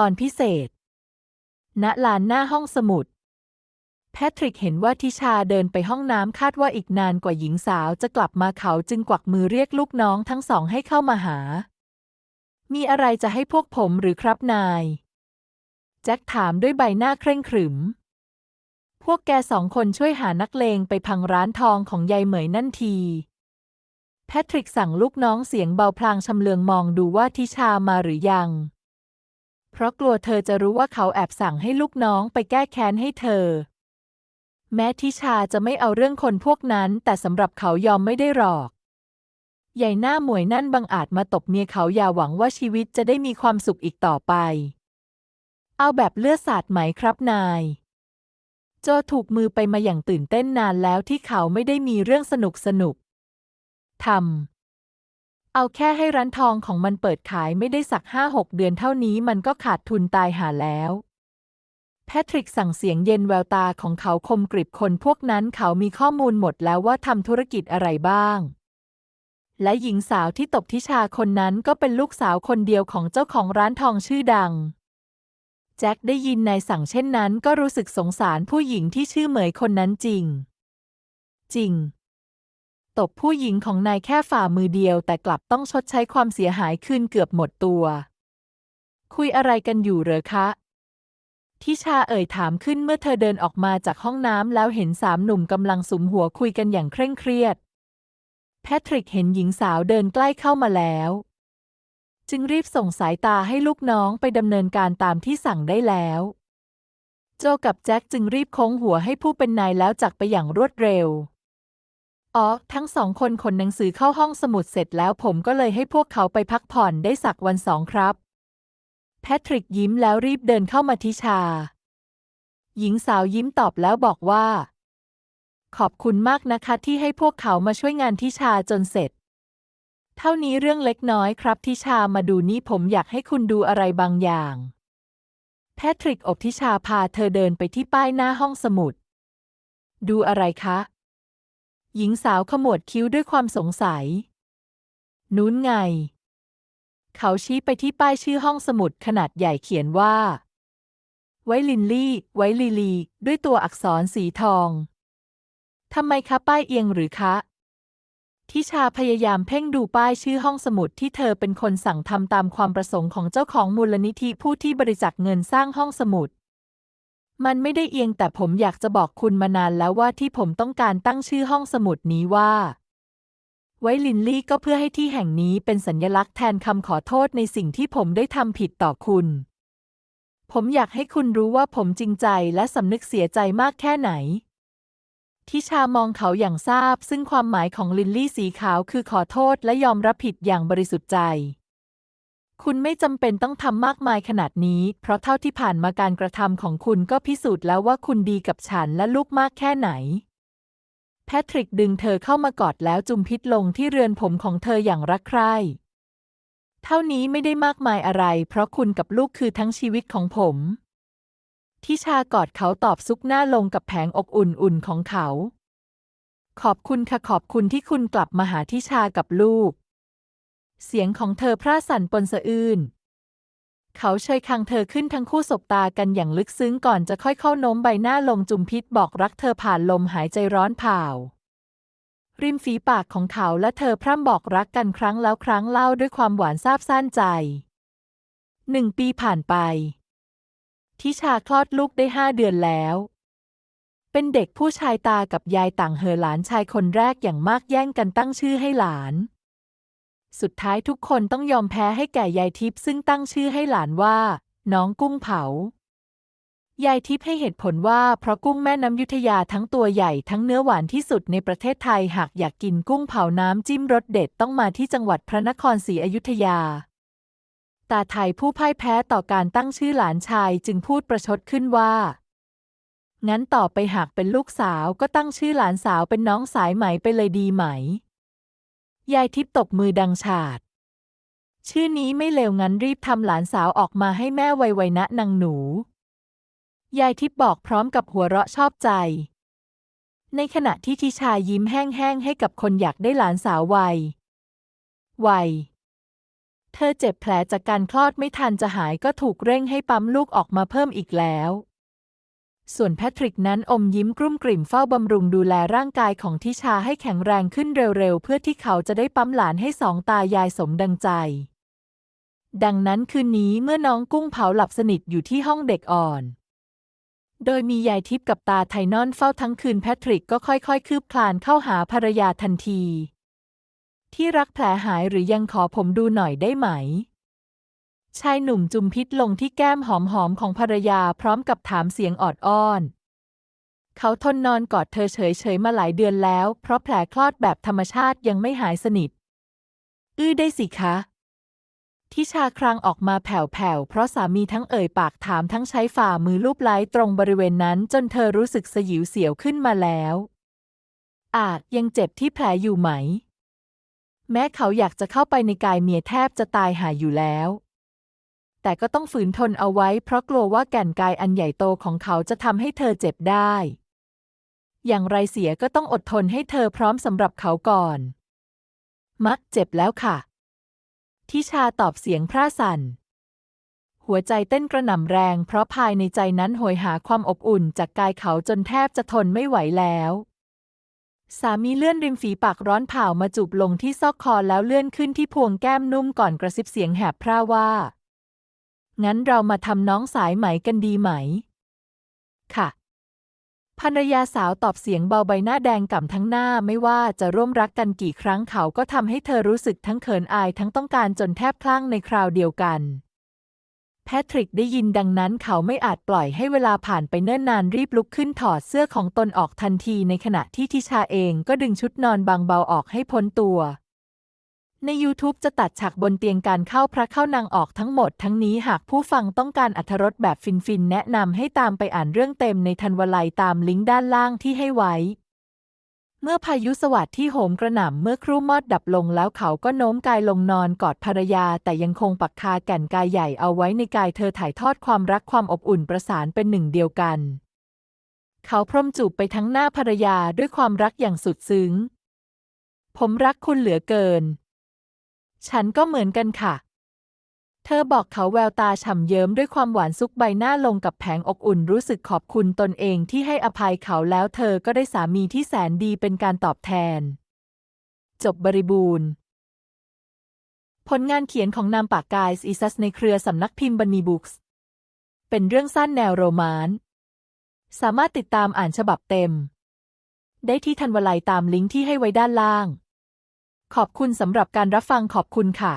ตอนพิเศษ ณ ลานหน้าห้องสมุด แพทริกเห็นว่าทิชาเดินไปห้องน้ำคาดว่าอีกนานกว่าหญิงสาวจะกลับมาเขาจึงกวักมือเรียกลูกน้องทั้งสองให้เข้ามาหา มีอะไรจะให้พวกผมหรือครับนาย แจ็คถามด้วยใบหน้าเคร่งขรึม พวกแกสองคนช่วยหานักเลงไปพังร้านทองของยายเหมยนั่นทีแพทริกสั่งลูกน้องเสียงเบาพลางชำเลืองมองดูว่าทิชามาหรือยัง เพราะกลัวเธอจะรู้ว่าเขาแอบสั่งให้ลูกน้องไปแก้แค้นให้เธอ แม้ทิชาจะไม่เอาเรื่องคนพวกนั้น แต่สำหรับเขายอมไม่ได้หรอก ใหญ่หน้าหมวยนั่นบังอาจมาตบเมียเขาอย่าหวังว่าชีวิตจะได้มีความสุขอีกต่อไป เอาแบบเลือดสาดไหมครับนายโจถูกมือไปมาอย่างตื่นเต้นนานแล้วที่เขาไม่ได้มีเรื่องสนุกสนุกทำ เอาแค่ให้ร้านทองของมันเปิดขายไม่ได้สักห้าหกเดือนเท่านี้มันก็ขาดทุนตายหาแล้ว แพทริกสั่งเสียงเย็นแววตาของเขาคมกริบคนพวกนั้นเขามีข้อมูลหมดแล้วว่าทำธุรกิจอะไรบ้าง และหญิงสาวที่ตบทิชาคนนั้นก็เป็นลูกสาวคนเดียวของเจ้าของร้านทองชื่อดังแจ็คได้ยินนายสั่งเช่นนั้นก็รู้สึกสงสารผู้หญิงที่ชื่อเหมยคนนั้นจริง จริง ตบผู้หญิงของนายแค่ฝ่ามือเดียว แต่กลับต้องชดใช้ความเสียหายคืนเกือบหมดตัว คุยอะไรกันอยู่เหรอคะทิชาเอ่ยถามขึ้นเมื่อเธอเดินออกมาจากห้องน้ำแล้วเห็นสามหนุ่มกำลังสุมหัวคุยกันอย่างเคร่งเครียด แพทริกเห็นหญิงสาวเดินใกล้เข้ามาแล้ว จึงรีบส่งสายตาให้ลูกน้องไปดำเนินการตามที่สั่งได้แล้ว โจกับแจ็คจึงรีบโค้งหัวให้ผู้เป็นนายแล้วจักไปอย่างรวดเร็ว อ๋อ ทั้งสองคนขนหนังสือเข้าห้องสมุดเสร็จแล้วผมก็เลยให้พวกเขาไปพักผ่อนได้สักวันสองครับ แพทริกยิ้มแล้วรีบเดินเข้ามาทิชา หญิงสาวยิ้มตอบแล้วบอกว่า ขอบคุณมากนะคะที่ให้พวกเขามาช่วยงานทิชาจนเสร็จ เท่านี้เรื่องเล็กน้อยครับทิชามาดูนี่ผมอยากให้คุณดูอะไรบางอย่าง แพทริกอบทิชาพาเธอเดินไปที่ป้ายหน้าห้องสมุด ดูอะไรคะ หญิงสาวขมวดคิ้วด้วยความสงสัย นู้นไง เขาชี้ไปที่ป้ายชื่อห้องสมุดขนาดใหญ่เขียนว่า ไวลินลี่ ไวลีลี ด้วยตัวอักษรสีทองทำไมคะป้ายเอียงหรือคะ ทิชาพยายามเพ่งดูป้ายชื่อห้องสมุดที่เธอเป็นคนสั่งทำตามความประสงค์ของเจ้าของมูลนิธิผู้ที่บริจาคเงินสร้างห้องสมุด มันไม่ได้เอียงแต่ผมอยากจะบอกคุณมานานแล้วว่าที่ผมต้องการตั้งชื่อห้องสมุดนี้ว่า ไว้ลินลี่ก็เพื่อให้ที่แห่งนี้เป็นสัญญลักษณ์แทนคำขอโทษในสิ่งที่ผมได้ทำผิดต่อคุณ ผมอยากให้คุณรู้ว่าผมจริงใจและสำนึกเสียใจมากแค่ไหน ทิชามองเขาอย่างทราบ ซึ่งความหมายของลินลี่สีขาวคือขอโทษและยอมรับผิดอย่างบริสุทธิ์ใจ คุณไม่จำเป็นต้องทำมากมายขนาดนี้ เพราะเท่าที่ผ่านมาการกระทำของคุณก็พิสูจน์แล้วว่าคุณดีกับฉันและลูกมากแค่ไหน แพทริกดึงเธอเข้ามากอดแล้วจุมพิษลงที่เรือนผมของเธออย่างรักใคร่ เท่านี้ไม่ได้มากมายอะไร เพราะคุณกับลูกคือทั้งชีวิตของผมทิชากอดเขาตอบซุกหน้าลงกับแผงอกอุ่นๆของเขา ขอบคุณค่ะขอบคุณที่คุณกลับมาหาทิชากับลูก เสียงของเธอพร่าสั่นปนสะอื้น เขาเชยคังเธอขึ้นทั้งคู่สบตากันอย่างลึกซึ้งก่อนจะค่อยเข้าโน้มใบหน้าลงจุมพิษบอกรักเธอผ่านลมหายใจร้อนเผาริมฝีปากของเขาและเธอพร่ำบอกรักกันครั้งแล้วครั้งเล่าด้วยความหวานซาบซ่านใจ หนึ่งปีผ่านไป ทิชาคลอดลูกได้ห้าเดือนแล้ว เป็นเด็กผู้ชายตากับยายต่างเหอหลานชายคนแรกอย่างมากแย่งกันตั้งชื่อให้หลาน สุดท้ายทุกคนต้องยอมแพ้ให้แก่ยายทิพย์ซึ่งตั้งชื่อให้หลานว่า น้องกุ้งเผา ยายทิพย์ให้เหตุผลว่าเพราะกุ้งแม่น้ำยุทธยาทั้งตัวใหญ่ทั้งเนื้อหวานที่สุดในประเทศไทยหากอยากกินกุ้งเผาน้ำจิ้มรสเด็ดต้องมาที่จังหวัดพระนครศรีอยุธยา ตาไทยผู้พ่ายแพ้ต่อการตั้งชื่อหลานชายจึงพูดประชดขึ้นว่างั้นต่อไปหากเป็นลูกสาวก็ตั้งชื่อหลานสาวเป็นน้องสายไหมไปเลยดีไหม ยายทิพย์ตบมือดังฉาด ชื่อนี้ไม่เลวงั้นรีบทำหลานสาวออกมาให้แม่ไวๆนะนางหนู ยายทิพย์บอกพร้อมกับหัวเราะชอบใจ ในขณะที่ทิชายิ้มแห้งๆให้กับคนอยากได้หลานสาววัย วัย เธอเจ็บแผลจากการคลอดไม่ทันจะหายก็ถูกเร่งให้ปั๊มลูกออกมาเพิ่มอีกแล้ว ส่วนแพทริกนั้นอมยิ้มกลุ้มกลิ่มเฝ้าบำรุงดูแลร่างกายของทิชาให้แข็งแรงขึ้นเร็วๆ เพื่อที่เขาจะได้ปั๊มหลานให้สองตายายสมดังใจ ดังนั้นคืนนี้เมื่อน้องกุ้งเผาหลับสนิทอยู่ที่ห้องเด็กอ่อน โดยมียายทิพย์กับตาไทนอนเฝ้าทั้งคืนแพทริกก็ค่อยๆ คืบคลานเข้าหาภรรยาทันที ที่รักแผลหายหรือยังขอผมดูหน่อยได้ไหม ชายหนุ่มจุมพิษลงที่แก้มหอมๆของภรรยาพร้อมกับถามเสียงออดอ้อน เขาทนนอนกอดเธอเฉยๆมาหลายเดือนแล้ว เพราะแผลคลอดแบบธรรมชาติยังไม่หายสนิท อื้อได้สิคะ ทิชาครางออกมาแผ่วๆ เพราะสามีทั้งเอ่ยปากถามทั้งใช้ฝ่ามือลูบไล้ตรงบริเวณนั้นจนเธอรู้สึกสยิวเสียวขึ้นมาแล้วอาจยังเจ็บที่แผลอยู่ไหม แม้เขาอยากจะเข้าไปในกายเมียแทบจะตายหายอยู่แล้ว แต่ก็ต้องฝืนทนเอาไว้ เพราะกลัวว่าแก่นกายอันใหญ่โตของเขาจะทำให้เธอเจ็บได้ อย่างไรเสียก็ต้องอดทนให้เธอพร้อมสำหรับเขาก่อน มักเจ็บแล้วค่ะ ทิชาตอบเสียงพร่าสั่น หัวใจเต้นกระหน่ำแรง เพราะภายในใจนั้นโหยหาความอบอุ่นจากกายเขาจนแทบจะทนไม่ไหวแล้วสามีเลื่อนริมฝีปากร้อนเผามาจูบลงที่ซอกคอแล้วเลื่อนขึ้นที่พวงแก้มนุ่มก่อนกระซิบเสียงแหบพร่าว่า งั้นเรามาทำน้องสายไหมกันดีไหม ค่ะภรรยาสาวตอบเสียงเบาใบหน้าแดงก่ำทั้งหน้าไม่ว่าจะร่วมรักกันกี่ครั้งเขาก็ทำให้เธอรู้สึกทั้งเขินอายทั้งต้องการจนแทบคลั่งในคราวเดียวกัน แพทริกได้ยินดังนั้นเขาไม่อาจปล่อยให้เวลาผ่านไปเนิ่นนานรีบลุกขึ้นถอดเสื้อของตนออกทันทีในขณะที่ทิชาเองก็ดึงชุดนอนบางเบาออกให้พ้นตัว ใน YouTube จะตัดฉากบนเตียงการเข้าพระเข้านางออกทั้งหมดทั้งนี้หากผู้ฟังต้องการอัธรสแบบฟินๆ แนะนำให้ตามไปอ่านเรื่องเต็มในทันวลัยตามลิงก์ด้านล่างที่ให้ไว้ เมื่อพายุสวัสดที่โหมกระหน่ำเมื่อครู่มอดดับลงแล้วเขาก็โน้มกายลงนอนกอดภรรยา แต่ยังคงปักคาแก่นกายใหญ่เอาไว้ในกายเธอถ่ายทอดความรักความอบอุ่นประสานเป็นหนึ่งเดียวกัน เขาพรมจูบไปทั้งหน้าภรรยาด้วยความรักอย่างสุดซึ้ง ผมรักคุณเหลือเกิน ฉันก็เหมือนกันค่ะ เธอบอกเขาแววตาฉ่ำเยิ้มด้วยความหวานซุกใบหน้าลงกับแผงอกอุ่นรู้สึกขอบคุณตนเองที่ให้อภัยเขาแล้วเธอก็ได้สามีที่แสนดีเป็นการตอบแทน จบบริบูรณ์ ผลงานเขียนของนามปากกายอีซัสในเครือสำนักพิมพ์บันนีบุ๊กส์เป็นเรื่องสั้นแนวโรมานต์สามารถติดตามอ่านฉบับเต็ม ได้ที่ทันวลัยตามลิงก์ที่ให้ไว้ด้านล่าง ขอบคุณสำหรับการรับฟังขอบคุณค่ะ